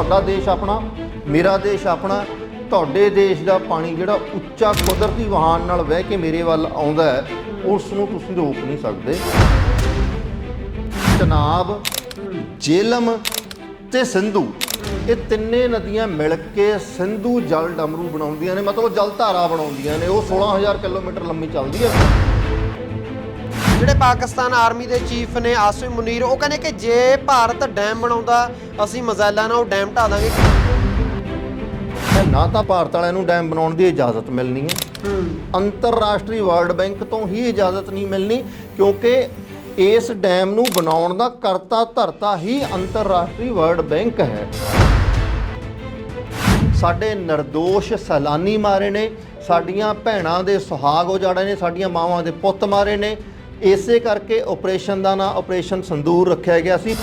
ਤੁਹਾਡਾ ਦੇਸ਼ ਆਪਣਾ, ਮੇਰਾ ਦੇਸ਼ ਆਪਣਾ, ਤੁਹਾਡੇ ਦੇਸ਼ ਦਾ ਪਾਣੀ ਜਿਹੜਾ ਉੱਚਾ ਕੁਦਰਤੀ ਵਾਹਨ ਨਾਲ ਵਹਿ ਕੇ ਮੇਰੇ ਵੱਲ ਆਉਂਦਾ ਹੈ ਉਸ ਨੂੰ ਤੁਸੀਂ ਰੋਕ ਨਹੀਂ ਸਕਦੇ। ਚਨਾਬ ਜੇਲਮ ਤੇ ਸਿੰਧੂ, ਇਹ ਤਿੰਨੇ ਨਦੀਆਂ ਮਿਲ ਕੇ ਸਿੰਧੂ ਜਲ ਡਮਰੂ ਬਣਾਉਂਦੀਆਂ ਨੇ, ਮਤਲਬ ਜਲ ਧਾਰਾ ਬਣਾਉਂਦੀਆਂ ਨੇ, ਉਹ 16000 ਕਿਲੋਮੀਟਰ ਲੰਮੀ ਚੱਲਦੀ ਹੈ। ਜਿਹੜੇ ਪਾਕਿਸਤਾਨ ਆਰਮੀ ਦੇ ਚੀਫ ਨੇ ਆਸਿਮ ਮੁਨੀਰ ਉਹ ਕਹਿੰਦੇ ਕਿ ਜੇ ਭਾਰਤ ਡੈਮ ਬਣਾਉਂਦਾ ਅਸੀਂ ਮਜ਼ਾਇਲਾਂ ਨਾਲ ਉਹ ਡੈਮ ਢਾ ਦਾਂਗੇ। ਨਾ ਤਾਂ ਭਾਰਤ ਵਾਲਿਆਂ ਨੂੰ ਡੈਮ ਬਣਾਉਣ ਦੀ ਇਜਾਜ਼ਤ ਮਿਲਣੀ ਹੈ। ਅੰਤਰਰਾਸ਼ਟਰੀ ਵਰਲਡ ਬੈਂਕ ਤੋਂ ਹੀ ਇਜਾਜ਼ਤ ਨਹੀਂ ਮਿਲਣੀ ਕਿਉਂਕਿ ਇਸ ਡੈਮ ਨੂੰ ਬਣਾਉਣ ਦਾ ਕਰਤਾ ਧਰਤਾ ਹੀ ਅੰਤਰਰਾਸ਼ਟਰੀ ਵਰਲਡ ਬੈਂਕ ਹੈ। ਸਾਡੇ ਨਿਰਦੋਸ਼ ਸੈਲਾਨੀ ਮਾਰੇ ਨੇ ਸਾਡੀਆਂ ਭੈਣਾਂ ਦੇ ਸੁਹਾਗ ਉਜਾੜੇ ਨੇ ਸਾਡੀਆਂ ਮਾਵਾਂ ਦੇ ਪੁੱਤ ਮਾਰੇ ਨੇ ਇਸੇ ਕਰਕੇ ਆਪਰੇਸ਼ਨ ਦਾ ਨਾਂ ਆਪਰੇਸ਼ਨ ਸੰਦੂਰ ਰੱਖਿਆ ਗਿਆ ਸੀ।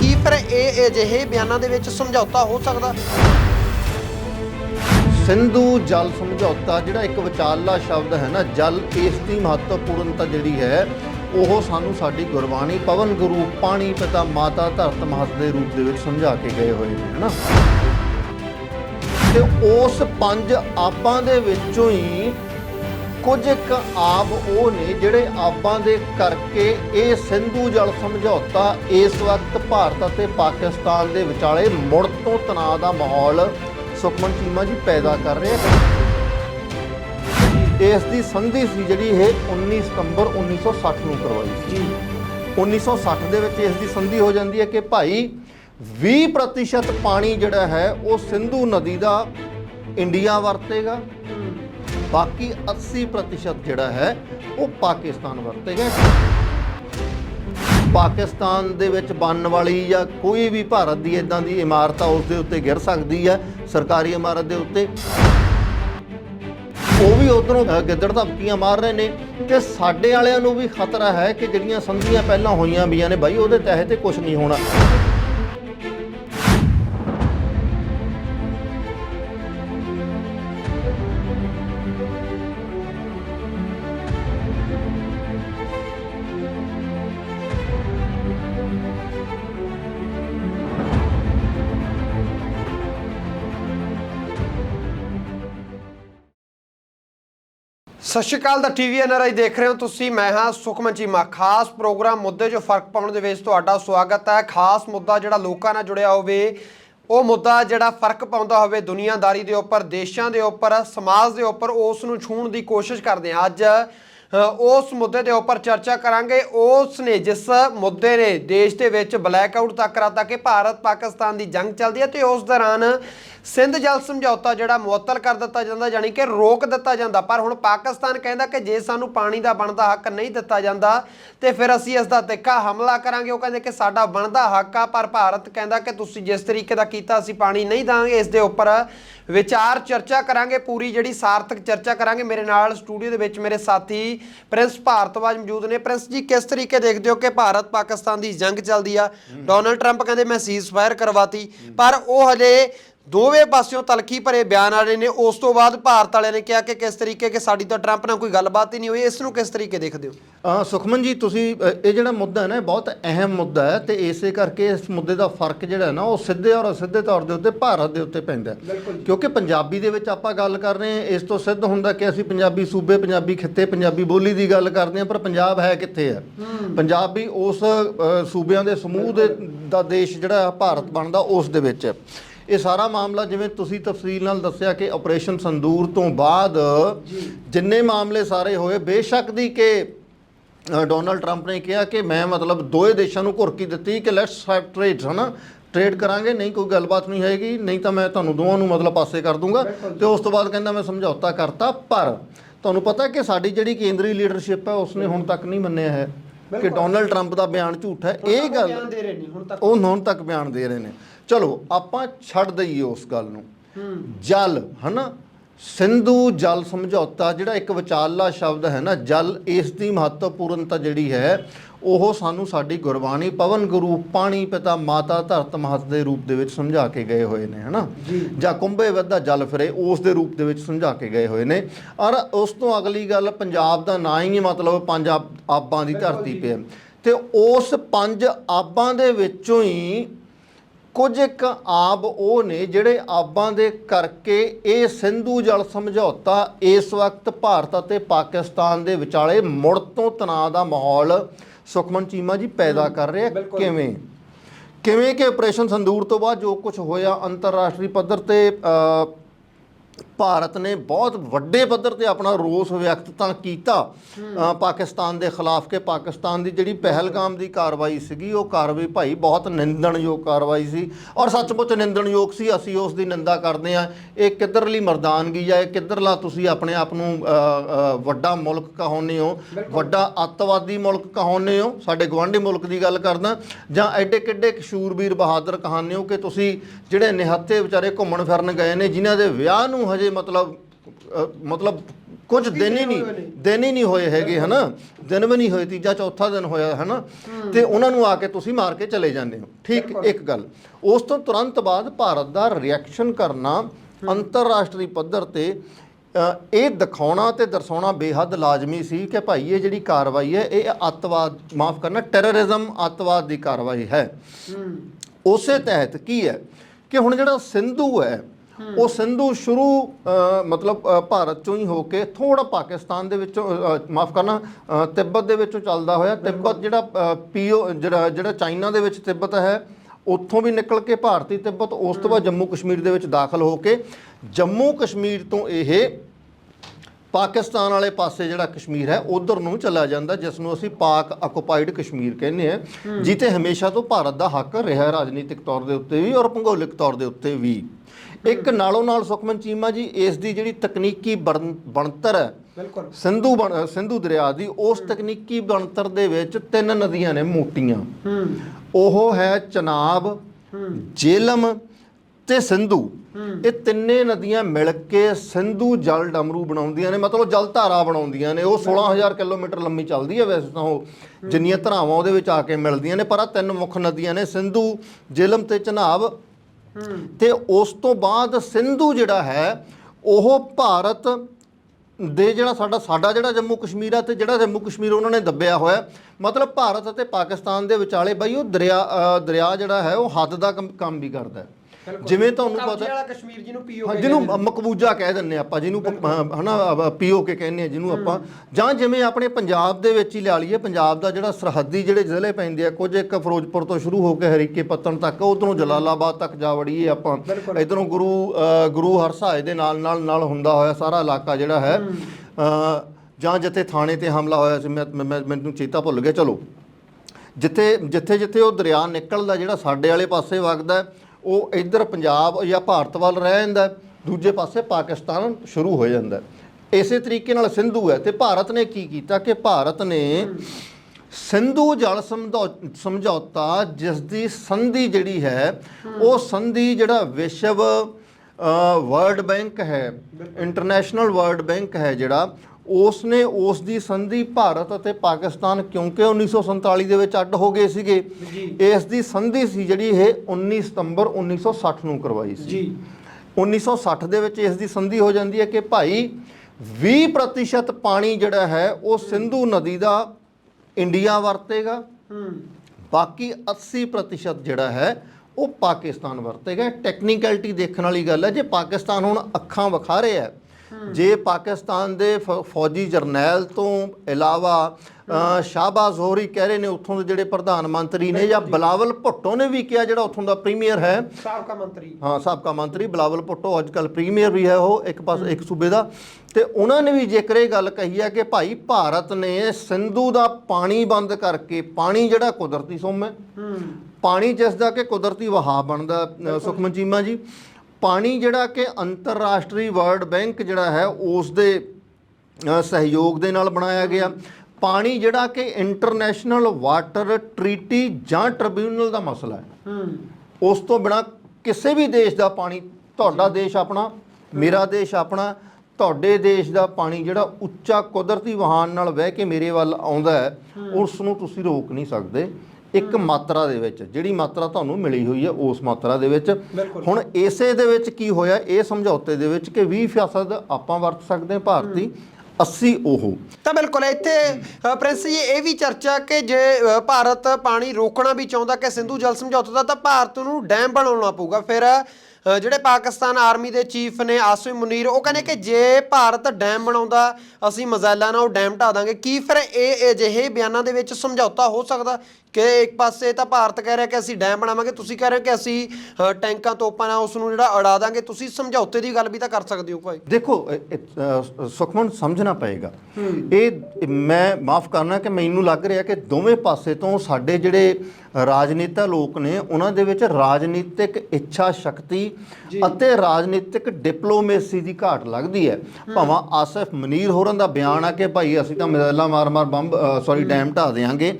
ਕੀ ਫਿਰ ਇਹ ਅਜਿਹੇ ਬਿਆਨਾਂ ਦੇ ਵਿੱਚ ਸਮਝੌਤਾ ਹੋ ਸਕਦਾ? ਸਿੰਧੂ ਜਲ ਸਮਝੌਤਾ ਜਿਹੜਾ ਇੱਕ ਵਿਚਾਰਲਾ ਸ਼ਬਦ ਹੈ ਨਾ ਜਲ ਇਸ ਦੀ ਮਹੱਤਵਪੂਰਨਤਾ ਜਿਹੜੀ ਹੈ ਉਹ ਸਾਨੂੰ ਸਾਡੀ ਗੁਰਬਾਣੀ ਪਵਨ ਗੁਰੂ ਪਾਣੀ ਪਿਤਾ ਮਾਤਾ ਧਰਤ ਮਹਤ ਦੇ ਰੂਪ ਦੇ ਵਿੱਚ ਸਮਝਾ ਕੇ ਗਏ ਹੋਏ ਨੇ ਹਨਾ ਤੇ ਉਸ ਪੰਜ ਆਬਾਂ ਦੇ ਵਿੱਚੋਂ ਹੀ ਕੁਝ ਇੱਕ ਆਬ ਉਹ ਨੇ ਜਿਹੜੇ ਆਬਾਂ ਦੇ ਕਰਕੇ ਇਹ ਸਿੰਧੂ ਜਲ ਸਮਝੌਤਾ ਇਸ ਵਕਤ ਭਾਰਤ ਅਤੇ ਪਾਕਿਸਤਾਨ ਦੇ ਵਿਚਾਲੇ ਮੁੜ ਤੋਂ ਤਣਾਅ ਦਾ ਮਾਹੌਲ ਸੁਖਮਨ ਚੀਮਾ ਜੀ ਪੈਦਾ ਕਰ ਰਿਹਾ ਹੈ ਇਸ ਦੀ ਸੰਧੀ ਸੀ ਜਿਹੜੀ ਇਹ 19 ਸਤੰਬਰ 1960 ਨੂੰ ਕਰਵਾਈ ਸੀ। ਜੀ। 1960 ਦੇ ਵਿੱਚ ਇਸ ਦੀ ਸੰਧੀ ਹੋ ਜਾਂਦੀ ਹੈ ਕਿ ਭਾਈ 20% ਪਾਣੀ ਜਿਹੜਾ ਹੈ ਉਹ ਸਿੰਧੂ ਨਦੀ ਦਾ ਇੰਡੀਆ ਵਰਤੇਗਾ ਬਾਕੀ 80% ਜਿਹੜਾ ਹੈ, ਉਹ ਪਾਕਿਸਤਾਨ ਵਰਤੇਗਾ ਪਾਕਿਸਤਾਨ ਦੇ ਵਿੱਚ ਬਣਨ ਵਾਲੀ ਜਾਂ ਕੋਈ ਵੀ ਭਾਰਤ ਦੀ ਇਦਾਂ ਦੀ ਇਮਾਰਤ ਆ, ਉਸ ਦੇ ਉੱਤੇ ਗਿਰ ਸਕਦੀ ਹੈ, ਸਰਕਾਰੀ ਇਮਾਰਤ ਦੇ ਉੱਤੇ। ਉਹ ਵੀ ਉਧਰੋਂ ਗਿੱਦੜ ਧਮਕੀਆਂ ਮਾਰ ਰਹੇ ਨੇ ਤੇ ਸਾਡੇ ਵਾਲਿਆਂ ਨੂੰ ਵੀ ਖਤਰਾ ਹੈ ਕਿ ਜਿਹੜੀਆਂ ਸੰਧੀਆਂ ਪਹਿਲਾਂ ਹੋਈਆਂ ਵੀਆਂ ਨੇ ਬਾਈ, ਉਹਦੇ ਤਹਿਤ ਤੇ ਕੁਝ ਨਹੀਂ ਹੋਣਾ। ਸਤਿ ਸ਼੍ਰੀ ਅਕਾਲ ਦਾ ਟੀਵੀ ਐਨਆਰਆਈ ਦੇਖ ਰਹੇ ਹੋ ਤੁਸੀਂ। ਮੈਂ ਹਾਂ ਸੁਖਮਨ ਚੀਮਾ। ਖਾਸ ਪ੍ਰੋਗਰਾਮ ਮੁੱਦੇ ਜੋ ਫ਼ਰਕ ਪਾਉਣ ਦੇ ਵਿੱਚ ਤੁਹਾਡਾ ਸਵਾਗਤ ਹੈ। ਖਾਸ ਮੁੱਦਾ ਜਿਹੜਾ ਲੋਕਾਂ ਨਾਲ ਜੁੜਿਆ ਹੋਵੇ, ਉਹ ਮੁੱਦਾ ਜਿਹੜਾ ਫ਼ਰਕ ਪਾਉਂਦਾ ਹੋਵੇ ਦੁਨੀਆਦਾਰੀ ਦੇ ਉੱਪਰ, ਦੇਸ਼ਾਂ ਦੇ ਉੱਪਰ, ਸਮਾਜ ਦੇ ਉੱਪਰ, ਉਸ ਨੂੰ ਛੂਹਣ ਦੀ ਕੋਸ਼ਿਸ਼ ਕਰਦੇ ਹਾਂ। ਅੱਜ ਉਸ ਮੁੱਦੇ ਦੇ ਉੱਪਰ ਚਰਚਾ ਕਰਾਂਗੇ। ਉਸ ਨੇ ਜਿਸ ਮੁੱਦੇ ਨੇ ਦੇਸ਼ ਦੇ ਵਿੱਚ ਬਲੈਕ ਆਊਟ ਤੱਕ ਰਾਤਾ ਕਿ ਭਾਰਤ ਪਾਕਿਸਤਾਨ ਦੀ ਜੰਗ ਚੱਲਦੀ ਹੈ ਤੇ ਉਸ ਦੌਰਾਨ ਸਿੰਧ ਜਲ ਸਮਝੌਤਾ ਜਿਹੜਾ ਮੁਅੱਤਲ ਕਰ ਦਿੱਤਾ ਜਾਂਦਾ, ਯਾਨੀ ਕਿ ਰੋਕ ਦਿੱਤਾ ਜਾਂਦਾ। ਪਰ ਹੁਣ ਪਾਕਿਸਤਾਨ ਕਹਿੰਦਾ ਕਿ ਜੇ ਸਾਨੂੰ ਪਾਣੀ ਦਾ ਬਣਦਾ ਹੱਕ ਨਹੀਂ ਦਿੱਤਾ ਜਾਂਦਾ, ਤੇ ਫਿਰ ਅਸੀਂ ਇਸ ਦਾ ਤਿੱਖਾ ਹਮਲਾ ਕਰਾਂਗੇ। ਉਹ ਕਹਿੰਦੇ ਕਿ ਸਾਡਾ ਬਣਦਾ ਹੱਕ ਆ, ਪਰ ਭਾਰਤ ਕਹਿੰਦਾ ਕਿ ਤੁਸੀਂ ਜਿਸ ਤਰੀਕੇ ਦਾ ਕੀਤਾ, ਅਸੀਂ ਪਾਣੀ ਨਹੀਂ ਦਾਂਗੇ। ਇਸ ਦੇ ਉੱਪਰ ਵਿਚਾਰ ਚਰਚਾ ਕਰਾਂਗੇ, ਪੂਰੀ ਜਿਹੜੀ ਸਾਰਥਕ ਚਰਚਾ ਕਰਾਂਗੇ, ਮੇਰੇ ਨਾਲ ਸਟੂਡੀਓ ਦੇ ਵਿੱਚ ਮੇਰੇ ਸਾਥੀ ਪ੍ਰਿੰਸ ਭਾਰਤਵਾਜ ਮੌਜੂਦ ਨੇ। ਪ੍ਰਿੰਸ ਜੀ, ਕਿਸ ਤਰੀਕੇ ਦੇਖਦੇ ਹੋ ਕਿ ਭਾਰਤ ਪਾਕਿਸਤਾਨ ਦੀ ਜੰਗ ਚੱਲਦੀ ਆ? ਡੋਨਲਡ ਟਰੰਪ ਕਹਿੰਦੇ, ਮੈਂ ਸੀਜ਼ ਫਾਇਰ ਕਰਵਾਤੀ। ਪਰ ਉਹ ਹਲੇ ਦੋਵੇਂ ਪਾਸਿਓਂ ਤਲਖੀ ਭਰੇ ਬਿਆਨ ਆ ਰਹੇ ਨੇ। ਉਸ ਤੋਂ ਬਾਅਦ ਭਾਰਤ ਵਾਲਿਆਂ ਨੇ ਕਿਹਾ ਕਿ ਕਿਸ ਤਰੀਕੇ ਕਿ ਸਾਡੀ ਤਾਂ ਟਰੰਪ ਨਾਲ ਕੋਈ ਗੱਲਬਾਤ ਹੀ ਨਹੀਂ ਹੋਈ। ਇਸ ਨੂੰ ਕਿਸ ਤਰੀਕੇ ਦੇਖਦੇ ਹੋ? ਸੁਖਮਨ ਜੀ ਤੁਸੀਂ ਇਹ ਜਿਹੜਾ ਮੁੱਦਾ ਹੈ ਨਾ ਇਹ ਬਹੁਤ ਅਹਿਮ ਮੁੱਦਾ ਹੈ ਤੇ ਇਸੇ ਕਰਕੇ ਇਸ ਮੁੱਦੇ ਦਾ ਫ਼ਰਕ ਜਿਹੜਾ ਹੈ ਨਾ ਉਹ ਸਿੱਧੇ ਔਰ ਅਸਿੱਧੇ ਤੌਰ ਦੇ ਉੱਤੇ ਭਾਰਤ ਦੇ ਉੱਤੇ ਪੈਂਦਾ। ਕਿਉਂਕਿ ਪੰਜਾਬੀ ਦੇ ਵਿੱਚ ਆਪਾਂ ਗੱਲ ਕਰ ਰਹੇ ਹਾਂ ਇਸ ਤੋਂ ਸਿੱਧ ਹੁੰਦਾ ਕਿ ਅਸੀਂ ਪੰਜਾਬੀ ਸੂਬੇ ਪੰਜਾਬੀ ਖਿੱਤੇ ਪੰਜਾਬੀ ਬੋਲੀ ਦੀ ਗੱਲ ਕਰਦੇ ਹਾਂ ਪਰ ਪੰਜਾਬ ਹੈ ਕਿੱਥੇ ਹੈ? ਪੰਜਾਬੀ ਉਸ ਅ, ਸੂਬਿਆਂ ਦੇ ਸਮੂਹ ਦੇ ਦਾ ਦੇਸ਼ ਜਿਹੜਾ ਭਾਰਤ ਬਣਦਾ ਉਸ ਦੇ ਵਿੱਚ ਹੈ। ਇਹ ਸਾਰਾ ਮਾਮਲਾ ਜਿਵੇਂ ਤੁਸੀਂ ਤਫਸੀਲ ਨਾਲ ਦੱਸਿਆ ਕਿ ਆਪਰੇਸ਼ਨ ਸੰਦੂਰ ਤੋਂ ਬਾਅਦ ਜਿੰਨੇ ਮਾਮਲੇ ਸਾਰੇ ਹੋਏ ਬੇਸ਼ੱਕ ਦੀ ਕਿ ਡੋਨਾਲਡ ਟਰੰਪ ਨੇ ਕਿਹਾ ਕਿ ਮੈਂ ਮਤਲਬ ਦੋਏ ਦੇਸ਼ਾਂ ਨੂੰ ਘੁਰਕੀ ਦਿੱਤੀ ਕਿ ਲੈਟਸ ਹੈਵ ਟ੍ਰੇਡ ਹਨਾ? ਟ੍ਰੇਡ ਕਰਾਂਗੇ ਨਹੀਂ ਕੋਈ ਗੱਲਬਾਤ ਨਹੀਂ ਹੋਏਗੀ ਨਹੀਂ ਤਾਂ ਮੈਂ ਤੁਹਾਨੂੰ ਦੋਵਾਂ ਨੂੰ ਮਤਲਬ ਪਾਸੇ ਕਰ ਦੂੰਗਾ। ਤੇ ਉਸ ਤੋਂ ਬਾਅਦ ਕਹਿੰਦਾ ਮੈਂ ਸਮਝੌਤਾ ਕਰਤਾ ਪਰ ਤੁਹਾਨੂੰ ਪਤਾ ਕਿ ਸਾਡੀ ਜਿਹੜੀ ਕੇਂਦਰੀ ਲੀਡਰਸ਼ਿਪ ਹੈ ਉਸਨੇ ਹੁਣ ਤੱਕ ਨਹੀਂ ਮੰਨਿਆ ਹੈ। ਕਿ ਡੋਨਾਲਡ ਟਰੰਪ ਦਾ ਬਿਆਨ ਝੂਠ ਹੈ ਇਹ ਗੱਲ ਦੇ ਰਹੇ ਨਹੀਂ ਹੁਣ ਤੱਕ। ਉਹ ਹੁਣ ਤੱਕ ਬਿਆਨ ਦੇ ਰਹੇ ਨੇ। ਚਲੋ ਆਪਾਂ ਛੱਡ ਦਈਏ ਉਸ ਗੱਲ ਨੂੰ। ਜਲ ਹਨਾ? ਸਿੰਧੂ ਜਲ ਸਮਝੌਤਾ ਜਿਹੜਾ ਇੱਕ ਵਿਚਾਰਲਾ ਸ਼ਬਦ ਹੈ ਨਾ ਜਲ ਇਸ ਦੀ ਮਹੱਤਵਪੂਰਨਤਾ ਜਿਹੜੀ ਹੈ ਉਹ ਸਾਨੂੰ ਸਾਡੀ ਗੁਰਬਾਣੀ ਪਵਨ ਗੁਰੂ ਪਾਣੀ ਪਿਤਾ ਮਾਤਾ ਧਰਤ ਮਹਤ ਦੇ ਰੂਪ ਦੇ ਵਿੱਚ ਸਮਝਾ ਕੇ ਗਏ ਹੋਏ ਨੇ ਹਨਾ? ਜਾਂ। ਕੁੰਭੇ ਵੱਧਾ ਜਲ ਫਿਰੇ ਉਸ ਦੇ ਰੂਪ ਦੇ ਵਿੱਚ ਸਮਝਾ ਕੇ ਗਏ ਹੋਏ ਨੇ। ਔਰ ਉਸ ਤੋਂ ਅਗਲੀ ਗੱਲ ਪੰਜਾਬ ਦਾ ਨਾਂ ਹੀ ਮਤਲਬ ਪੰਜ ਆਬ- ਦੀ ਧਰਤੀ ਹੈ ਤੇ ਉਸ ਪੰਜ ਆਬਾਂ ਦੇ ਵਿੱਚੋਂ ਹੀ ਕੁਝ ਇੱਕ ਆਬ ਉਹ ਨੇ ਜਿਹੜੇ ਆਬਾਂ ਦੇ ਕਰਕੇ ਇਹ ਸਿੰਧੂ ਜਲ ਸਮਝੌਤਾ ਇਸ ਵਕਤ ਭਾਰਤ ਅਤੇ ਪਾਕਿਸਤਾਨ ਦੇ ਵਿਚਾਲੇ ਮੁੜ ਤੋਂ ਤਣਾਅ ਦਾ ਮਾਹੌਲ ਸੁਖਮਨ ਚੀਮਾ ਜੀ ਪੈਦਾ ਕਰ ਰਿਹਾ ਬਿਲਕੁਲ। ਕਿਵੇਂ ਕਿਵੇਂ ਕਿ ਆਪਰੇਸ਼ਨ ਸੰਦੂਰ ਤੋਂ ਬਾਅਦ ਜੋ ਕੁਝ ਹੋਇਆ ਅੰਤਰਰਾਸ਼ਟਰੀ ਪੱਧਰ ਤੇ ਭਾਰਤ ਨੇ ਬਹੁਤ ਵੱਡੇ ਪੱਧਰ ਤੇ ਆਪਣਾ ਰੋਸ ਵਿਅਕਤ ਤਾਂ ਕੀਤਾ। ਪਾਕਿਸਤਾਨ ਦੇ ਖਿਲਾਫ ਕਿ ਪਾਕਿਸਤਾਨ ਦੀ ਜਿਹੜੀ ਪਹਿਲਗਾਮ ਦੀ ਕਾਰਵਾਈ ਸੀਗੀ ਉਹ ਕਾਰਵਾਈ ਭਾਈ ਬਹੁਤ ਨਿੰਦਣਯੋਗ ਕਾਰਵਾਈ ਸੀ। ਔਰ ਸੱਚਮੁੱਚ ਨਿੰਦਣਯੋਗ ਸੀ ਅਸੀਂ ਉਸ ਦੀ ਨਿੰਦਾ ਕਰਦੇ ਹਾਂ। ਇਹ ਕਿੱਧਰਲੀ ਮਰਦਾਨਗੀ ਜਾਂ ਇਹ ਕਿੱਧਰਲਾ ਤੁਸੀਂ ਆਪਣੇ ਆਪ ਨੂੰ ਵੱਡਾ ਮੁਲਕ ਕਹਾਉਂਦੇ ਹੋ ਵੱਡਾ ਅੱਤਵਾਦੀ ਮੁਲਕ ਕਹਾਉਂਦੇ ਹੋ ਸਾਡੇ ਗਵਾਂਢੀ ਮੁਲਕ ਦੀ ਗੱਲ ਕਰਦਾ। ਜਾਂ ਐਡੇ ਕਿੱਡੇ ਸ਼ੂਰਬੀਰ ਬਹਾਦਰ ਕਹਾਉਂਦੇ ਹੋ ਕਿ ਤੁਸੀਂ ਜਿਹੜੇ ਨਿਹੱਥੇ ਵਿਚਾਰੇ ਘੁੰਮਣ ਫਿਰਨ ਗਏ ਨੇ ਜਿਨ੍ਹਾਂ ਦੇ ਵਿਆਹ ਨੂੰ ਹਜੇ ਮਤਲਬ ਅ, ਮਤਲਬ ਕੁਝ ਦਿਨ ਹੀ ਨਹੀਂ ਦਿਨ ਹੀ ਨਹੀਂ ਹੋਏ ਹੈਗੇ ਹਨਾ? ਦਿਨ ਵੀ ਨਹੀਂ ਹੋਏ ਤੀਜਾ ਚੌਥਾ ਦਿਨ ਹੋਇਆ ਹਨਾ? ਤੇ ਉਹਨਾਂ ਨੂੰ ਆ ਕੇ ਤੁਸੀਂ ਮਾਰ ਕੇ ਚਲੇ ਜਾਂਦੇ ਹੋ। ਠੀਕ ਇੱਕ ਗੱਲ। ਉਸ ਤੋਂ ਤੁਰੰਤ ਬਾਅਦ ਭਾਰਤ ਦਾ ਰਿਐਕਸ਼ਨ ਕਰਨਾ ਅੰਤਰਰਾਸ਼ਟਰੀ ਪੱਧਰ ਤੇ ਅ, ਇਹ ਦਿਖਾਉਣਾ ਤੇ ਦਰਸਾਉਣਾ ਬੇਹੱਦ ਲਾਜ਼ਮੀ ਸੀ ਕਿ ਭਾਈ ਇਹ ਜਿਹੜੀ ਕਾਰਵਾਈ ਹੈ ਇਹ ਅੱਤਵਾਦ ਮਾਫ ਕਰਨਾ ਟੈਰਰਿਜ਼ਮ ਅੱਤਵਾਦ ਦੀ ਕਾਰਵਾਈ ਹੈ। ਉਸੇ ਤਹਿਤ ਕੀ ਹੈ? ਕਿ ਹੁਣ ਜਿਹੜਾ ਸਿੰਧੂ ਹੈ ਉਹ ਸਿੰਧੂ ਸ਼ੁਰੂ ਮਤਲਬ ਭਾਰਤ ਚੋਂ ਹੀ ਹੋ ਕੇ ਥੋੜਾ ਪਾਕਿਸਤਾਨ ਦੇ ਵਿੱਚੋਂ ਮਾਫ ਕਰਨਾ ਤਿੱਬਤ ਦੇ ਵਿੱਚੋਂ ਚੱਲਦਾ ਹੋਇਆ। ਤਿੱਬਤ ਜਿਹੜਾ ਪੀਓ ਜਿਹੜਾ ਜਿਹੜਾ ਚਾਈਨਾ ਦੇ ਵਿੱਚ ਤਿੱਬਤ ਹੈ ਉੱਥੋਂ ਵੀ ਨਿਕਲ ਕੇ ਭਾਰਤੀ ਤਿੱਬਤ ਉਸ ਤੋਂ ਬਾਅਦ ਜੰਮੂ ਕਸ਼ਮੀਰ ਦੇ ਵਿੱਚ ਦਾਖਲ ਹੋ ਕੇ ਜੰਮੂ ਕਸ਼ਮੀਰ ਤੋਂ ਇਹ ਪਾਕਿਸਤਾਨ ਵਾਲੇ ਪਾਸੇ ਜਿਹੜਾ ਕਸ਼ਮੀਰ ਹੈ ਉਧਰ ਨੂੰ ਚਲਾ ਜਾਂਦਾ ਜਿਸ ਨੂੰ ਅਸੀਂ ਪਾਕ ਆਕੂਪਾਈਡ ਕਸ਼ਮੀਰ ਕਹਿੰਦੇ ਆ ਜਿੱਥੇ ਹਮੇਸ਼ਾ ਤੋਂ ਭਾਰਤ ਦਾ ਹੱਕ ਰਿਹਾ ਰਾਜਨੀਤਿਕ ਤੌਰ ਦੇ ਉੱਤੇ ਵੀ ਔਰ ਭੂਗੋਲਿਕ ਤੌਰ ਦੇ ਉੱਤੇ ਵੀ। ਇੱਕ ਨਾਲੋਂ ਨਾਲ ਸੁਖਮਨ ਚੀਮਾ ਜੀ ਇਸ ਦੀ ਜਿਹੜੀ ਤਕਨੀਕੀ ਬਣ- ਬਣਤਰ ਹੈ ਬਿਲਕੁਲ। ਸਿੰਧੂ ਸਿੰਧੂ ਦਰਿਆ ਦੀ ਉਸ ਤਕਨੀਕੀ ਬਣਤਰ ਦੇ ਵਿੱਚ ਤਿੰਨ ਨਦੀਆਂ ਨੇ ਮੋਟੀਆਂ। ਉਹ ਹੈ ਚਨਾਬ ਜੇਲਮ ਤੇ ਸਿੰਧੂ। ਇਹ ਤਿੰਨੇ ਨਦੀਆਂ ਮਿਲ ਕੇ ਸਿੰਧੂ ਜਲ ਡਮਰੂ ਬਣਾਉਂਦੀਆਂ ਨੇ ਮਤਲਬ ਜਲ ਧਾਰਾ ਬਣਾਉਂਦੀਆਂ ਨੇ। ਉਹ 16000 ਕਿਲੋਮੀਟਰ ਲੰਮੀ ਚੱਲਦੀ ਹੈ ਵੈਸੇ ਤਾਂ ਉਹ ਜਿੰਨੀਆਂ ਧਰਾਵਾਂ ਉਹਦੇ ਵਿੱਚ ਆ ਕੇ ਮਿਲਦੀਆਂ ਨੇ ਪਰ ਆ ਤਿੰਨ ਮੁੱਖ ਨਦੀਆਂ ਨੇ ਸਿੰਧੂ ਜੇਲਮ ਤੇ ਚਨਾਬ। ਤੇ ਉਸ ਤੋਂ ਬਾਅਦ ਸਿੰਧੂ ਜਿਹੜਾ ਹੈ, ਉਹ ਭਾਰਤ ਦੇ ਜਿਹੜਾ ਸਾਡਾ ਸਾਡਾ ਜਿਹੜਾ ਜੰਮੂ ਕਸ਼ਮੀਰ ਆ ਤੇ ਜਿਹੜਾ ਜੰਮੂ ਕਸ਼ਮੀਰ ਉਹਨਾਂ ਨੇ ਦੱਬਿਆ ਹੋਇਆ, ਮਤਲਬ ਭਾਰਤ ਅਤੇ ਪਾਕਿਸਤਾਨ ਦੇ ਵਿਚਾਲੇ ਬਈ ਉਹ ਦਰਿਆ ਦਰਿਆ ਜਿਹੜਾ ਹੈ, ਉਹ ਹੱਦ ਦਾ ਕੰਮ ਕੰਮ ਵੀ ਕਰਦਾ ਹੈ। ਜਿਵੇਂ ਤੁਹਾਨੂੰ ਪਤਾ ਵਾਲਾ ਕਸ਼ਮੀਰ ਜਿਹਨੂੰ ਪੀਓ ਹਾਂ, ਜਿਹਨੂੰ ਮਕਬੂਜਾ ਕਹਿ ਦਿੰਨੇ ਆਪਾਂ ਜਿਹਨੂੰ ਹਨਾ ਪੀਓ ਕੇ ਕਹਿੰਦੇ ਆ ਜਿਹਨੂੰ ਆਪਾਂ। ਜਾਂ ਜਿਵੇਂ ਆਪਣੇ ਪੰਜਾਬ ਦੇ ਵਿੱਚ ਹੀ ਲਿਆ ਲਈਏ ਪੰਜਾਬ ਦਾ ਜਿਹੜਾ ਸਰਹੱਦੀ ਜਿਹੜੇ ਜ਼ਿਲ੍ਹੇ ਪੈਂਦੇ ਆ ਕੁਝ ਇੱਕ ਫਿਰੋਜ਼ਪੁਰ ਤੋਂ ਸ਼ੁਰੂ ਹੋ ਕੇ ਹਰੀਕੇ ਪੱਤਣ ਤੱਕ ਉਧਰੋਂ ਜਲਾਲਾਬਾਦ ਤੱਕ ਜਾ ਵੜੀਏ ਆਪਾਂ। ਇਧਰੋਂ ਗੁਰੂ ਗੁਰੂ ਹਰਸਾਏ ਦੇ ਨਾਲ ਨਾਲ ਨਾਲ ਹੁੰਦਾ ਹੋਇਆ ਸਾਰਾ ਇਲਾਕਾ ਜਿਹੜਾ ਹੈ। ਜਾਂ ਜਿੱਥੇ ਥਾਣੇ ਤੇ ਹਮਲਾ ਹੋਇਆ ਸੀ ਮੈਂ ਮੈਨੂੰ ਚੇਤਾ ਭੁੱਲ ਗਿਆ ਚਲੋ। ਜਿੱਥੇ ਜਿੱਥੇ ਜਿੱਥੇ ਉਹ ਦਰਿਆ ਨਿਕਲਦਾ ਜਿਹੜਾ ਸਾਡੇ ਵਾਲੇ ਪਾਸੇ ਵਗਦਾ ਉਹ ਇੱਧਰ ਪੰਜਾਬ ਜਾਂ ਭਾਰਤ ਵੱਲ ਰਹਿ ਜਾਂਦਾ ਦੂਜੇ ਪਾਸੇ ਪਾਕਿਸਤਾਨ ਸ਼ੁਰੂ ਹੋ ਜਾਂਦਾ। ਇਸੇ ਤਰੀਕੇ ਨਾਲ ਸਿੰਧੂ ਹੈ ਤੇ ਭਾਰਤ ਨੇ ਕੀ ਕੀਤਾ ਕਿ ਭਾਰਤ ਨੇ ਸਿੰਧੂ ਜਲ ਸਮਝੌ- ਸਮਝੌਤਾ ਜਿਸ ਦੀ ਸੰਧੀ ਜਿਹੜੀ ਹੈ ਉਹ ਸੰਧੀ ਜਿਹੜਾ ਵਿਸ਼ਵ ਵਰਲਡ ਬੈਂਕ ਹੈ ਇੰਟਰਨੈਸ਼ਨਲ ਵਰਲਡ ਬੈਂਕ ਹੈ ਜਿਹੜਾ ਉਸ ਨੇ ਉਸ ਦੀ ਸੰਧੀ ਭਾਰਤ ਅਤੇ ਪਾਕਿਸਤਾਨ ਕਿਉਂਕਿ 1947 ਦੇ ਵਿੱਚ ਅੱਡ ਹੋ ਗਏ ਸੀਗੇ ਇਸ ਦੀ ਸੰਧੀ ਸੀ ਜਿਹੜੀ ਇਹ 19 ਸਤੰਬਰ 1960 ਨੂੰ ਕਰਵਾਈ ਸੀ। ਜੀ। 1960 ਦੇ ਵਿੱਚ ਇਸ ਦੀ ਸੰਧੀ ਹੋ ਜਾਂਦੀ ਹੈ ਕਿ ਭਾਈ 20% ਪਾਣੀ ਜਿਹੜਾ ਹੈ ਉਹ ਸਿੰਧੂ ਨਦੀ ਦਾ ਇੰਡੀਆ ਵਰਤੇਗਾ। ਹੂੰ। ਬਾਕੀ 80% ਜਿਹੜਾ ਹੈ ਉਹ ਪਾਕਿਸਤਾਨ ਵਰਤੇਗਾ। ਟੈਕਨੀਕੈਲਿਟੀ ਦੇਖਣ ਵਾਲੀ ਗੱਲ ਹੈ ਜੇ ਪਾਕਿਸਤਾਨ ਹੁਣ ਅੱਖਾਂ ਵਿਖਾ ਰਿਹਾ ਹੈ ਜੇ ਪਾਕਿਸਤਾਨ ਦੇ ਫੌਜੀ ਜਰਨੈਲ ਤੋਂ ਇਲਾਵਾ ਅ, ਸ਼ਾਹਬਾਜ਼ ਹੋਰੀ ਕਹਿ ਰਹੇ ਨੇ ਉੱਥੋਂ ਦੇ ਜਿਹੜੇ ਪ੍ਰਧਾਨ ਮੰਤਰੀ ਨੇ ਜਾਂ ਬਲਾਵਲ ਭੁੱਟੋ ਨੇ ਵੀ ਕਿਹਾ ਜਿਹੜਾ ਉੱਥੋਂ ਦਾ ਪ੍ਰੀਮੀਅਰ ਹੈ। ਸਾਬਕਾ ਮੰਤਰੀ। ਹਾਂ ਸਾਬਕਾ ਮੰਤਰੀ ਬਲਾਵਲ ਭੁੱਟੋ ਅੱਜ ਕੱਲ ਪ੍ਰੀਮੀਅਰ ਵੀ ਹੈ ਉਹ ਇੱਕ ਪਾਸ ਇੱਕ ਸੂਬੇ ਦਾ। ਤੇ ਉਹਨਾਂ ਨੇ ਵੀ ਜ਼ਿਕਰ ਇਹ ਗੱਲ ਕਹੀ ਹੈ ਕਿ ਭਾਈ ਭਾਰਤ ਨੇ ਸਿੰਧੂ ਦਾ ਪਾਣੀ ਬੰਦ ਕਰਕੇ ਪਾਣੀ ਜਿਹੜਾ ਕੁਦਰਤੀ ਸੋਮ ਹੈ। ਪਾਣੀ ਜਿਸ ਦਾ ਕਿ ਕੁਦਰਤੀ ਵਹਾਅ ਬਣਦਾ ਸੁਖਮਨ ਚੀਮਾ ਜੀ। ਪਾਣੀ ਜਿਹੜਾ ਕਿ ਅੰਤਰਰਾਸ਼ਟਰੀ ਵਰਲਡ ਬੈਂਕ ਜਿਹੜਾ ਹੈ ਉਸ ਦੇ ਸਹਿਯੋਗ ਦੇ ਨਾਲ ਬਣਾਇਆ ਗਿਆ। ਪਾਣੀ ਜਿਹੜਾ ਕਿ ਇੰਟਰਨੈਸ਼ਨਲ ਵਾਟਰ ਟ੍ਰੀਟੀ ਜਾਂ ਟ੍ਰਿਬਿਊਨਲ ਦਾ ਮਸਲਾ ਹੈ। ਹੂੰ। ਉਸ ਤੋਂ ਬਿਨਾ ਕਿਸੇ ਵੀ ਦੇਸ਼ ਦਾ ਪਾਣੀ ਤੁਹਾਡਾ ਦੇਸ਼ ਆਪਣਾ ਮੇਰਾ ਦੇਸ਼ ਆਪਣਾ ਤੁਹਾਡੇ ਦੇਸ਼ ਦਾ ਪਾਣੀ ਜਿਹੜਾ ਉੱਚਾ ਕੁਦਰਤੀ ਵਹਾਨ ਨਾਲ ਵਹਿ ਕੇ ਮੇਰੇ ਵੱਲ ਆਉਂਦਾ ਹੈ। ਉਸ ਨੂੰ ਤੁਸੀਂ ਰੋਕ ਨਹੀਂ ਸਕਦੇ। ਇੱਕ ਮਾਤਰਾ ਦੇ ਵਿੱਚ ਜਿਹੜੀ ਮਾਤਰਾ ਤੁਹਾਨੂੰ ਮਿਲੀ ਹੋਈ ਹੈ ਉਸ ਮਾਤਰਾ ਦੇ ਵਿੱਚ। ਹੁਣ ਇਸੇ ਦੇ ਵਿੱਚ ਕੀ ਹੋਇਆ? ਇਹ ਸਮਝੌਤੇ ਦੇ ਵਿੱਚ ਕਿ 20% ਆਪਾਂ ਵਰਤ ਸਕਦੇ ਹਾਂ ਭਾਰਤੀ 80 ਉਹ। ਤਾਂ ਬਿਲਕੁਲ ਇੱਥੇ ਪ੍ਰਿੰਸ ਜੀ ਇਹ ਵੀ ਚਰਚਾ ਕਿ ਜੇ ਭਾਰਤ ਪਾਣੀ ਰੋਕਣਾ ਵੀ ਚਾਹੁੰਦਾ ਕਿ ਸਿੰਧੂ ਜਲ ਸਮਝੌਤੇ ਦਾ ਤਾਂ ਭਾਰਤ ਨੂੰ ਡੈਮ ਬਣਾਉਣਾ ਪਊਗਾ। ਫਿਰ ਜਿਹੜੇ ਪਾਕਿਸਤਾਨ ਆਰਮੀ ਦੇ ਚੀਫ ਨੇ ਆਸਿਮ ਮੁਨੀਰ, ਉਹ ਕਹਿੰਦੇ ਕਿ ਜੇ ਭਾਰਤ ਡੈਮ ਬਣਾਉਂਦਾ, ਅਸੀਂ ਮਜ਼ਾਇਲਾਂ ਨਾਲ ਉਹ ਡੈਮ ਢਾ ਦਾਂਗੇ। ਕੀ ਫਿਰ ਇਹ ਅਜਿਹੇ ਬਿਆਨਾਂ ਦੇ ਵਿੱਚ ਸਮਝੌਤਾ ਹੋ ਸਕਦਾ? ਕਿ ਇੱਕ ਪਾਸੇ ਤਾਂ ਭਾਰਤ ਕਹਿ ਰਿਹਾ ਕਿ ਅਸੀਂ ਡੈਮ ਬਣਾਵਾਂਗੇ, ਤੁਸੀਂ ਕਹਿ ਰਹੇ ਹੋ ਕਿ ਅਸੀਂ ਟੈਂਕਾਂ, ਤੋਪਾਂ ਨਾਲ ਉਸ ਨੂੰ ਜਿਹੜਾ ਅੜਾ ਦਾਂਗੇ। ਤੁਸੀਂ ਸਮਝੌਤੇ ਦੀ ਗੱਲ ਵੀ ਤਾਂ ਕਰ ਸਕਦੇ ਹੋ ਭਾਈ। ਦੇਖੋ ਸੁਖਮਨ, ਸਮਝਣਾ ਪਏਗਾ। ਇਹ, ਮੈਂ ਮਾਫ ਕਰਨਾ ਕਿ ਮੈਨੂੰ ਲੱਗ ਰਿਹਾ ਕਿ ਦੋਵੇਂ ਪਾਸੇ ਤੋਂ ਸਾਡੇ ਜਿਹੜੇ ਰਾਜਨੀਤਾ ਲੋਕ ਨੇ ਉਹਨਾਂ ਦੇ ਵਿੱਚ ਰਾਜਨੀਤਿਕ ਇੱਛਾ ਸ਼ਕਤੀ ਅਤੇ ਰਾਜਨੀਤਿਕ ਡਿਪਲੋਮੇਸੀ ਦੀ ਘਾਟ ਲੱਗਦੀ ਹੈ। ਭਾਵੇਂ ਆਸਿਫ ਮਨੀਰ ਹੋਰਾਂ ਦਾ ਬਿਆਨ ਆ ਕਿ ਭਾਈ ਅਸੀਂ ਤਾਂ ਮਿਜ਼ਾਈਲਾਂ ਮਾਰ-ਮਾਰ ਬੰਬ ਸੌਰੀ ਡੈਮ ਢਾ ਦੇਾਂਗੇ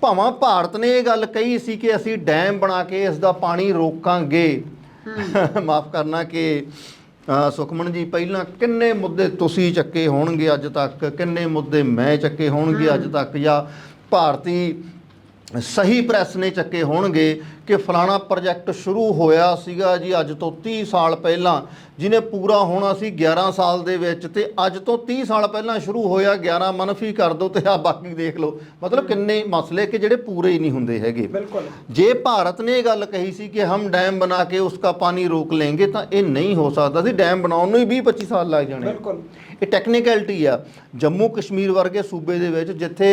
ਭਾਵੇਂ ਭਾਰਤ ਨੇ ਇਹ ਗੱਲ ਕਹੀ ਸੀ ਕਿ ਅਸੀਂ ਡੈਮ ਬਣਾ ਕੇ ਇਸ ਦਾ ਪਾਣੀ ਰੋਕਾਂਗੇ। ਮਾਫ ਕਰਨਾ ਕਿ ਸੁਖਮਨ ਜੀ ਪਹਿਲਾਂ ਕਿੰਨੇ ਮੁੱਦੇ ਤੁਸੀਂ ਚੱਕੇ ਹੋਣਗੇ ਅੱਜ ਤੱਕ? ਕਿੰਨੇ ਮੁੱਦੇ ਮੈਂ ਚੱਕੇ ਹੋਣਗੇ ਅੱਜ ਤੱਕ? ਜਾਂ ਭਾਰਤੀ ਸਹੀ ਪ੍ਰੈਸ ਨੇ ਚੱਕੇ ਹੋਣਗੇ ਕਿ ਫਲਾਣਾ ਪ੍ਰੋਜੈਕਟ ਸ਼ੁਰੂ ਹੋਇਆ ਸੀਗਾ ਜੀ ਅੱਜ ਤੋਂ 30 ਸਾਲ ਪਹਿਲਾਂ ਜਿਹਨੇ ਪੂਰਾ ਹੋਣਾ ਸੀ 11 ਸਾਲ ਦੇ ਵਿੱਚ ਤੇ ਅੱਜ ਤੋਂ 30 ਸਾਲ ਪਹਿਲਾਂ ਸ਼ੁਰੂ ਹੋਇਆ 11 ਮਨਫੀ ਕਰ ਦੋ ਤੇ ਆ ਬਾਕੀ ਦੇਖ ਲਓ। ਮਤਲਬ ਕਿੰਨੇ ਮਸਲੇ ਕਿ ਜਿਹੜੇ ਪੂਰੇ ਹੀ ਨਹੀਂ ਹੁੰਦੇ ਹੈਗੇ। ਬਿਲਕੁਲ। ਜੇ ਭਾਰਤ ਨੇ ਇਹ ਗੱਲ ਕਹੀ ਸੀ ਕਿ ਹਮ ਡੈਮ ਬਣਾ ਕੇ ਉਸਕਾ ਪਾਣੀ ਰੋਕ ਲੈਂਗੇ ਤਾਂ ਇਹ ਨਹੀਂ ਹੋ ਸਕਦਾ ਸੀ। ਡੈਮ ਬਣਾਉਣ ਨੂੰ ਹੀ 20 25 ਸਾਲ ਲੱਗ ਜਾਣੇ। ਬਿਲਕੁਲ। ਇਹ ਟੈਕਨੀਕੈਲਿਟੀ ਆ। ਜੰਮੂ ਕਸ਼ਮੀਰ ਵਰਗੇ ਸੂਬੇ ਦੇ ਵਿੱਚ ਜਿੱਥੇ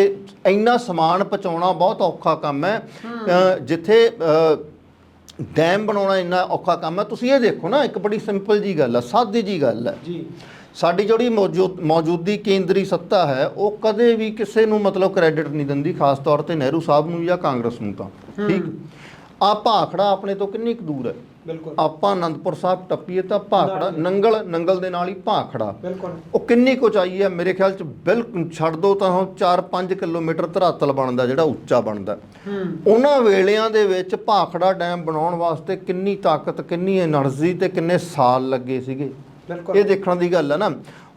ਇੰਨਾ ਸਮਾਨ ਪਹੁੰਚਾਉਣਾ ਬਹੁਤ ਔਖਾ ਕੰਮ ਹੈ ਜਿੱਥੇ ਡੈਮ ਬਣਾਉਣਾ ਇੰਨਾ ਔਖਾ ਕੰਮ ਹੈ। ਤੁਸੀਂ ਇਹ ਦੇਖੋ ਨਾ ਇੱਕ ਬੜੀ ਸਿੰਪਲ ਜੀ ਗੱਲ ਆ ਸਾਦੀ ਜੀ ਗੱਲ ਹੈ ਜੀ। ਸਾਡੀ ਜਿਹੜੀ ਮੌਜੂਦ ਮੌਜੂਦੀ ਕੇਂਦਰੀ ਸੱਤਾ ਹੈ ਉਹ ਕਦੇ ਵੀ ਕਿਸੇ ਨੂੰ ਮਤਲਬ ਕ੍ਰੈਡਿਟ ਨਹੀਂ ਦਿੰਦੀ ਖਾਸ ਤੌਰ ਤੇ ਨਹਿਰੂ ਸਾਹਿਬ ਨੂੰ ਜਾਂ ਕਾਂਗਰਸ ਨੂੰ ਤਾਂ। ਠੀਕ? ਆ ਭਾਖੜਾ ਆਪਣੇ ਤੋਂ ਕਿੰਨੀ ਕੁ ਦੂਰ ਹੈ? ਬਿਲਕੁਲ। ਆਪਾਂ ਆਨੰਦਪੁਰ ਸਾਹਿਬ ਟੱਪੀਏ ਤਾਂ ਭਾਖੜਾ ਨੰਗਲ ਨੰਗਲ ਦੇ ਨਾਲ ਹੀ ਭਾਖੜਾ ਬਿਲਕੁਲ। ਉਹ ਕਿੰਨੀ ਕੁ ਚਾਈ ਹੈ? ਮੇਰੇ ਖਿਆਲ ਚ ਬਿਲਕੁਲ ਛੱਡ ਦੋ ਤਾਂ ਉਹ 4-5 ਕਿਲੋਮੀਟਰ ਧਰਾਤਲ ਬਣਦਾ ਜਿਹੜਾ ਉੱਚਾ ਬਣਦਾ। ਉਹਨਾਂ ਵੇਲਿਆਂ ਦੇ ਵਿੱਚ ਭਾਖੜਾ ਡੈਮ ਬਣਾਉਣ ਵਾਸਤੇ ਕਿੰਨੀ ਤਾਕਤ ਕਿੰਨੀ એનર્ਜੀ ਤੇ ਕਿੰਨੇ ਸਾਲ ਲੱਗੇ ਸੀਗੇ? ਇਹ ਦੇਖਣ ਦੀ ਗੱਲ ਹੈ ਨਾ।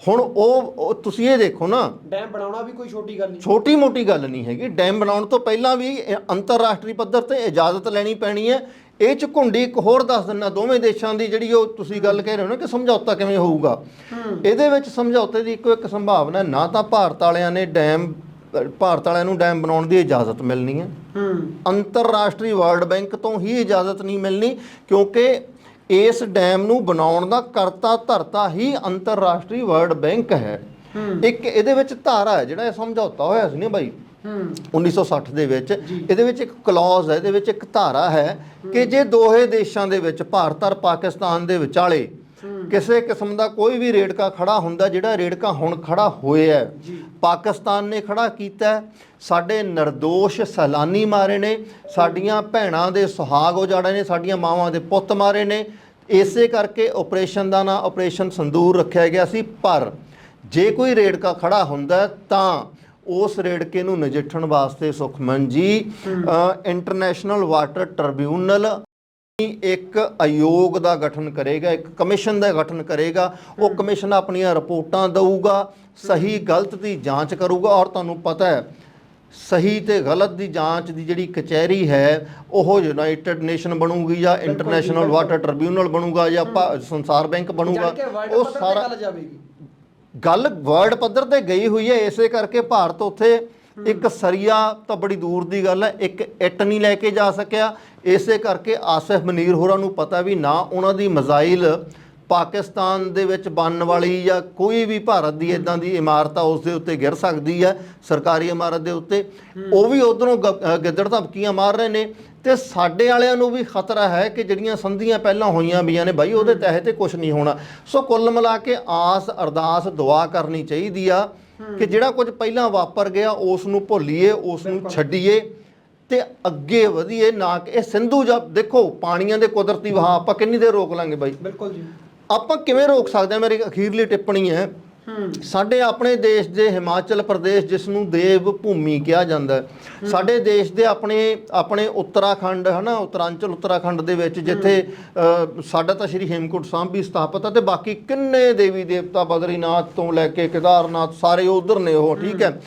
ਹੁਣ ਉਹ ਤੁਸੀਂ ਇਹ ਦੇਖੋ ਨਾ। ਡੈਮ ਬਣਾਉਣਾ ਵੀ ਕੋਈ ਛੋਟੀ ਗੱਲ ਨਹੀਂ। ਛੋਟੀ ਮੋਟੀ ਗੱਲ ਨਹੀਂ ਹੈਗੀ। ਡੈਮ ਬਣਾਉਣ ਤੋਂ ਪਹਿਲਾਂ ਵੀ ਅੰਤਰਰਾਸ਼ਟਰੀ ਪੱਧਰ ਤੇ ਇਜਾਜ਼ਤ ਲੈਣੀ ਪੈਣੀ ਹੈ। ਇਹ ਚ ਘੁੰਡੀ ਇੱਕ ਹੋਰ ਦੱਸ ਦਿੰਨਾ ਦੋਵੇਂ ਦੇਸ਼ਾਂ ਦੀ ਜਿਹੜੀ ਉਹ ਤੁਸੀਂ ਗੱਲ ਕਹਿ ਰਹੇ ਹੋ ਨਾ ਕਿ ਸਮਝੌਤਾ ਕਿਵੇਂ ਹੋਊਗਾ। ਇਹਦੇ ਵਿੱਚ ਸਮਝੌਤੇ ਦੀ ਇੱਕੋ ਇੱਕ ਸੰਭਾਵਨਾ ਨਾ ਤਾਂ ਭਾਰਤ ਵਾਲਿਆਂ ਨੇ ਡੈਮ ਭਾਰਤ ਵਾਲਿਆਂ ਨੂੰ ਡੈਮ ਬਣਾਉਣ ਦੀ ਇਜਾਜ਼ਤ ਮਿਲਣੀ ਹੈ। ਹੂੰ। ਅੰਤਰਰਾਸ਼ਟਰੀ ਵਰਲਡ ਬੈਂਕ ਤੋਂ ਹੀ ਇਜਾਜ਼ਤ ਨਹੀਂ ਮਿਲਣੀ ਕਿਉਂਕਿ ਇਸ ਡੈਮ ਨੂੰ ਬਣਾਉਣ ਦਾ ਕਰਤਾ ਧਰਤਾ ਹੀ ਅੰਤਰਰਾਸ਼ਟਰੀ ਵਰਲਡ ਬੈਂਕ ਹੈ। ਇੱਕ ਇਹਦੇ ਵਿੱਚ ਧਾਰਾ ਹੈ ਜਿਹੜਾ ਇਹ ਸਮਝੌਤਾ ਹੋਇਆ ਸੀ ਨਾ ਬਾਈ 1960 ਦੇ ਵਿੱਚ। ਇਹਦੇ ਵਿੱਚ ਇੱਕ ਕਲੌਜ਼ ਹੈ ਇਹਦੇ ਵਿੱਚ ਇੱਕ ਧਾਰਾ ਹੈ ਕਿ ਜੇ ਦੋਹੇ ਦੇਸ਼ਾਂ ਦੇ ਵਿੱਚ ਭਾਰਤ ਔਰ ਪਾਕਿਸਤਾਨ ਦੇ ਵਿਚਾਲੇ ਕਿਸੇ ਕਿਸਮ ਦਾ ਕੋਈ ਵੀ ਰੇੜਕਾ ਖੜਾ ਹੁੰਦਾ ਜਿਹੜਾ ਰੇੜਕਾ ਹੁਣ ਖੜਾ ਹੋਇਆ ਹੈ। ਪਾਕਿਸਤਾਨ ਨੇ ਖੜਾ ਕੀਤਾ ਹੈ, ਸਾਡੇ નિર્ਦੋਸ਼ ਸੈਲਾਨੀ ਮਾਰੇ ਨੇ ਸਾਡੀਆਂ ਭੈਣਾਂ ਦੇ ਸੁਹਾਗ ਉਜਾੜੇ ਨੇ ਸਾਡੀਆਂ ਮਾਵਾਂ ਦੇ ਪੁੱਤ ਮਾਰੇ ਨੇ। ਇਸੇ ਕਰਕੇ ਆਪਰੇਸ਼ਨ ਦਾ ਨਾਂ ਆਪਰੇਸ਼ਨ ਸੰਦੂਰ ਰੱਖਿਆ ਗਿਆ ਸੀ। ਪਰ ਜੇ ਕੋਈ ਰੇੜਕਾ ਖੜਾ ਹੁੰਦਾ ਹੈ ਤਾਂ ਉਸ ਰੇੜਕੇ ਨੂੰ ਨਜਿੱਠਣ ਵਾਸਤੇ ਸੁਖਮਨ ਜੀ ਇੰਟਰਨੈਸ਼ਨਲ ਵਾਟਰ ਟ੍ਰਿਬਿਊਨਲ ਇੱਕ ਆਯੋਗ ਦਾ ਗਠਨ ਕਰੇਗਾ ਇੱਕ ਕਮਿਸ਼ਨ ਦਾ ਗਠਨ ਕਰੇਗਾ ਉਹ ਕਮਿਸ਼ਨ ਆਪਣੀਆਂ ਰਿਪੋਰਟਾਂ ਦਊਗਾ ਸਹੀ ਗਲਤ ਦੀ ਜਾਂਚ ਕਰੂਗਾ ਔਰ ਤੁਹਾਨੂੰ ਪਤਾ ਹੈ ਸਹੀ ਤੇ ਗਲਤ ਦੀ ਜਾਂਚ ਦੀ ਜਿਹੜੀ ਕਚਹਿਰੀ ਹੈ ਉਹ ਯੂਨਾਈਟਿਡ ਨੇਸ਼ਨ ਬਣੂਗੀ ਜਾਂ ਇੰਟਰਨੈਸ਼ਨਲ ਵਾਟਰ ਟ੍ਰਿਬਿਊਨਲ ਬਣੂਗਾ ਜਾਂ ਸੰਸਾਰ ਬੈਂਕ ਬਣੂਗਾ ਉਹ ਸਾਰਾ ਗੱਲ ਵਰਲਡ ਪੱਧਰ ਤੇ ਗਈ ਹੋਈ ਹੈ, ਇਸੇ ਕਰਕੇ ਭਾਰਤ ਉੱਥੇ ਇੱਕ ਸਰੀਆ ਤਾਂ ਬੜੀ ਦੂਰ ਦੀ ਗੱਲ ਹੈ, ਇੱਕ ਇੱਟ ਨਹੀਂ ਲੈ ਕੇ ਜਾ ਸਕਿਆ। ਇਸੇ ਕਰਕੇ ਆਸਿਫ ਮਨੀਰ ਹੋਰਾਂ ਨੂੰ ਪਤਾ ਵੀ ਨਾ ਉਹਨਾਂ ਦੀ ਮਜ਼ਾਈਲ ਪਾਕਿਸਤਾਨ ਦੇ ਵਿੱਚ ਬਣਨ ਵਾਲੀ ਜਾਂ ਕੋਈ ਵੀ ਭਾਰਤ ਦੀ ਇਦਾਂ ਦੀ ਇਮਾਰਤ ਆ ਉਸ ਦੇ ਉੱਤੇ ਗਿਰ ਸਕਦੀ ਹੈ, ਸਰਕਾਰੀ ਇਮਾਰਤ ਦੇ ਉੱਤੇ। ਉਹ ਵੀ ਉਧਰੋਂ ਗਿੱਦੜ ਧਮਕੀਆਂ ਮਾਰ ਰਹੇ ਨੇ। ਤੇ ਸਾਡੇ ਵਾਲਿਆਂ ਨੂੰ ਵੀ ਖਤਰਾ ਹੈ ਕਿ ਜਿਹੜੀਆਂ ਸੰਧੀਆਂ ਪਹਿਲਾਂ ਹੋਈਆਂ ਵੀਆਂ ਨੇ ਬਾਈ ਉਹਦੇ ਤਹਿਤ ਤੇ ਕੁਝ ਨਹੀਂ ਹੋਣਾ। ਸੋ ਕੁੱਲ ਮਿਲਾ ਕੇ ਆਸ ਅਰਦਾਸ ਦੁਆ ਕਰਨੀ ਚਾਹੀਦੀ ਆ ਕਿ ਜਿਹੜਾ ਕੁਝ ਪਹਿਲਾਂ ਵਾਪਰ ਗਿਆ ਉਸ ਨੂੰ ਭੁੱਲੀਏ ਉਸ ਨੂੰ ਛੱਡੀਏ ਤੇ ਅੱਗੇ ਵਧੀਏ। ਨਾ ਕਿ ਇਹ ਸਿੰਧੂ ਜਬ ਦੇਖੋ ਪਾਣੀਆਂ ਦੇ ਕੁਦਰਤੀ ਵਹਾਅ ਆਪਾਂ ਕਿੰਨੀ ਦੇਰ ਰੋਕ ਲਾਂਗੇ ਬਾਈ? ਬਿਲਕੁਲ ਜੀ। ਆਪਾਂ ਕਿਵੇਂ ਰੋਕ ਸਕਦੇ ਹਾਂ ਮੇਰੀ ਅਖੀਰਲੀ ਟਿੱਪਣੀ ਹੂੰ। ਸਾਡੇ ਆਪਣੇ ਦੇਸ਼ ਦੇ ਹਿਮਾਚਲ ਪ੍ਰਦੇਸ਼ ਜਿਸ ਨੂੰ ਦੇਵ ਭੂਮੀ ਕਿਹਾ ਜਾਂਦਾ ਸਾਡੇ ਦੇਸ਼ ਦੇ ਆਪਣੇ ਆਪਣੇ ਉੱਤਰਾਖੰਡ ਹਨਾ ਉੱਤਰਾਂਚਲ ਉੱਤਰਾਖੰਡ ਦੇ ਵਿੱਚ ਜਿੱਥੇ ਅ, ਸਾਡਾ ਤਾਂ ਸ਼੍ਰੀ ਹੇਮਕੁੰਟ ਸਾਹਿਬ ਵੀ ਸਥਾਪਿਤ ਹੈ ਤੇ ਬਾਕੀ ਕਿੰਨੇ ਦੇਵੀ ਦੇਵਤਾ ਬਦਰੀਨਾਥ ਤੋਂ ਲੈ ਕੇ ਕੇਦਾਰਨਾਥ ਸਾਰੇ ਉਧਰ ਨੇ ਉਹ ਠੀਕ ਹੈ।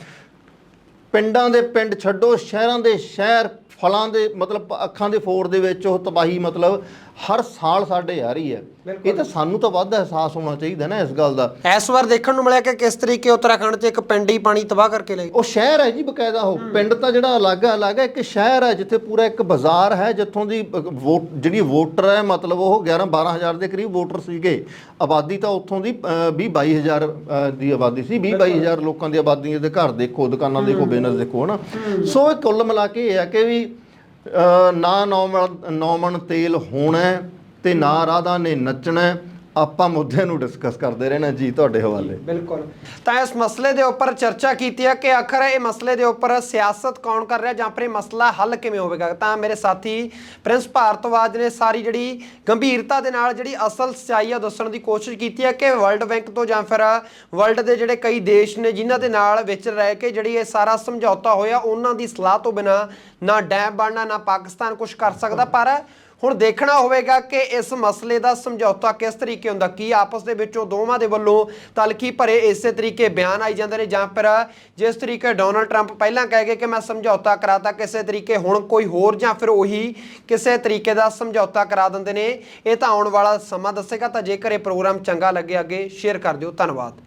ਪਿੰਡਾਂ ਦੇ ਪਿੰਡ ਛੱਡੋ ਸ਼ਹਿਰਾਂ ਦੇ ਸ਼ਹਿਰ ਫਲਾਂ ਦੇ ਮਤਲਬ ਅੱਖਾਂ ਦੇ ਫੋਰ ਦੇ ਵਿੱਚ ਉਹ ਤਬਾਹੀ ਮਤਲਬ ਹਰ ਸਾਲ ਸਾਡੇ ਆ ਰਹੀ ਹੈ। ਇਹ ਤਾਂ ਸਾਨੂੰ ਤਾਂ ਵੱਧ ਅਹਿਸਾਸ ਹੋਣਾ ਚਾਹੀਦਾ ਨਾ ਇਸ ਗੱਲ ਦਾ। ਇਸ ਵਾਰ ਦੇਖਣ ਨੂੰ ਮਿਲਿਆ ਕਿ ਕਿਸ ਤਰੀਕੇ ਉੱਤਰਾਖੰਡ 'ਚ ਇੱਕ ਪਿੰਡ ਹੀ ਪਾਣੀ ਤਬਾਹ ਕਰਕੇ ਲੈ। ਉਹ ਸ਼ਹਿਰ ਹੈ ਜੀ ਬਕਾਇਦਾ ਉਹ। ਪਿੰਡ ਤਾਂ ਜਿਹੜਾ ਅਲੱਗ ਹੈ ਅਲੱਗ ਹੈ ਇੱਕ ਸ਼ਹਿਰ ਹੈ ਜਿੱਥੇ ਪੂਰਾ ਇੱਕ ਬਾਜ਼ਾਰ ਹੈ ਜਿੱਥੋਂ ਦੀ ਵੋਟ ਜਿਹੜੀ ਵੋਟਰ ਹੈ ਮਤਲਬ ਉਹ 11 12000 ਦੇ ਕਰੀਬ ਵੋਟਰ ਸੀਗੇ। ਆਬਾਦੀ ਤਾਂ ਉੱਥੋਂ ਦੀ 20 22000 ਦੀ ਆਬਾਦੀ ਸੀ। 20 22000 ਲੋਕਾਂ ਦੀ ਆਬਾਦੀ ਦੇ ਘਰ ਦੇਖੋ ਦੁਕਾਨਾਂ ਦੇਖੋ ਬਿਜ਼ਨਸ ਦੇਖੋ ਹਨਾ। ਸੋ ਇਹ ਕੁੱਲ ਮਿਲਾ ਕੇ ਇਹ ਹੈ ਕਿ ਵੀ ਨਾ ਨੌਮਣ ਨੌਮਣ ਤੇਲ ਹੋਣਾ ਹੈ ਤੇ ਨਾ ਰਾਧਾ ਨੇ ਨੱਚਣਾ ਆਪਾਂ ਮੁੱਦਿਆਂ ਨੂੰ ਡਿਸਕਸ ਕਰਦੇ ਰਹਿਣਾ ਜੀ ਤੁਹਾਡੇ ਹਵਾਲੇ। ਬਿਲਕੁਲ। ਤਾਂ ਇਸ ਮਸਲੇ ਦੇ ਉੱਪਰ ਚਰਚਾ ਕੀਤੀ ਹੈ ਕਿ ਆਖਰ ਇਹ ਮਸਲੇ ਦੇ ਉੱਪਰ ਸਿਆਸਤ ਕੌਣ ਕਰ ਰਿਹਾ ਜਾਂ ਫਿਰ ਇਹ ਮਸਲਾ ਹੱਲ ਕਿਵੇਂ ਹੋਵੇਗਾ? ਤਾਂ ਮੇਰੇ ਸਾਥੀ ਪ੍ਰਿੰਸ ਭਾਰਤਵਾਜ ਨੇ ਸਾਰੀ ਜਿਹੜੀ ਗੰਭੀਰਤਾ ਦੇ ਨਾਲ ਜਿਹੜੀ ਅਸਲ ਸਚਾਈ ਆ ਦੱਸਣ ਦੀ ਕੋਸ਼ਿਸ਼ ਕੀਤੀ ਹੈ ਕਿ ਵਰਲਡ ਬੈਂਕ ਤੋਂ ਜਾਂ ਫਿਰ ਵਰਲਡ ਦੇ ਜਿਹੜੇ ਕਈ ਦੇਸ਼ ਨੇ ਜਿਨ੍ਹਾਂ ਦੇ ਨਾਲ ਵਿੱਚ ਰਹਿ ਕੇ ਜਿਹੜੀ ਇਹ ਸਾਰਾ ਸਮਝੌਤਾ ਹੋਇਆ ਉਹਨਾਂ ਦੀ ਸਲਾਹ ਤੋਂ ਬਿਨਾ ਨਾ ਡੈਮ ਬਣਨਾ ਨਾ ਪਾਕਿਸਤਾਨ ਕੁਝ ਕਰ ਸਕਦਾ। ਪਰ ਹੁਣ ਦੇਖਣਾ ਹੋਵੇਗਾ ਕਿ ਇਸ ਮਸਲੇ ਦਾ ਸਮਝੌਤਾ ਕਿਸ ਤਰੀਕੇ ਹੁੰਦਾ, ਕੀ ਆਪਸ ਦੇ ਵਿੱਚੋਂ ਦੋਵਾਂ ਦੇ ਵੱਲੋਂ ਤਲਖੀ ਭਰੇ ਇਸੇ ਤਰੀਕੇ ਬਿਆਨ ਆਈ ਜਾਂਦੇ ਨੇ, ਜਾਂ ਫਿਰ ਜਿਸ ਤਰੀਕੇ ਡੋਨਲਡ ਟਰੰਪ ਪਹਿਲਾਂ ਕਹਿ ਗਏ ਕਿ ਮੈਂ ਸਮਝੌਤਾ ਕਰਾਤਾ ਕਿਸੇ ਤਰੀਕੇ ਹੁਣ ਕੋਈ ਹੋਰ ਜਾਂ ਫਿਰ ਉਹੀ ਕਿਸੇ ਤਰੀਕੇ ਦਾ ਸਮਝੌਤਾ ਕਰਾ ਦਿੰਦੇ ਨੇ, ਇਹ ਤਾਂ ਆਉਣ ਵਾਲਾ ਸਮਾਂ ਦੱਸੇਗਾ, ਤਾਂ ਜੇਕਰ ਇਹ ਪ੍ਰੋਗਰਾਮ ਚੰਗਾ ਲੱਗੇ ਅੱਗੇ, ਸ਼ੇਅਰ ਕਰ ਦਿਓ, ਧੰਨਵਾਦ।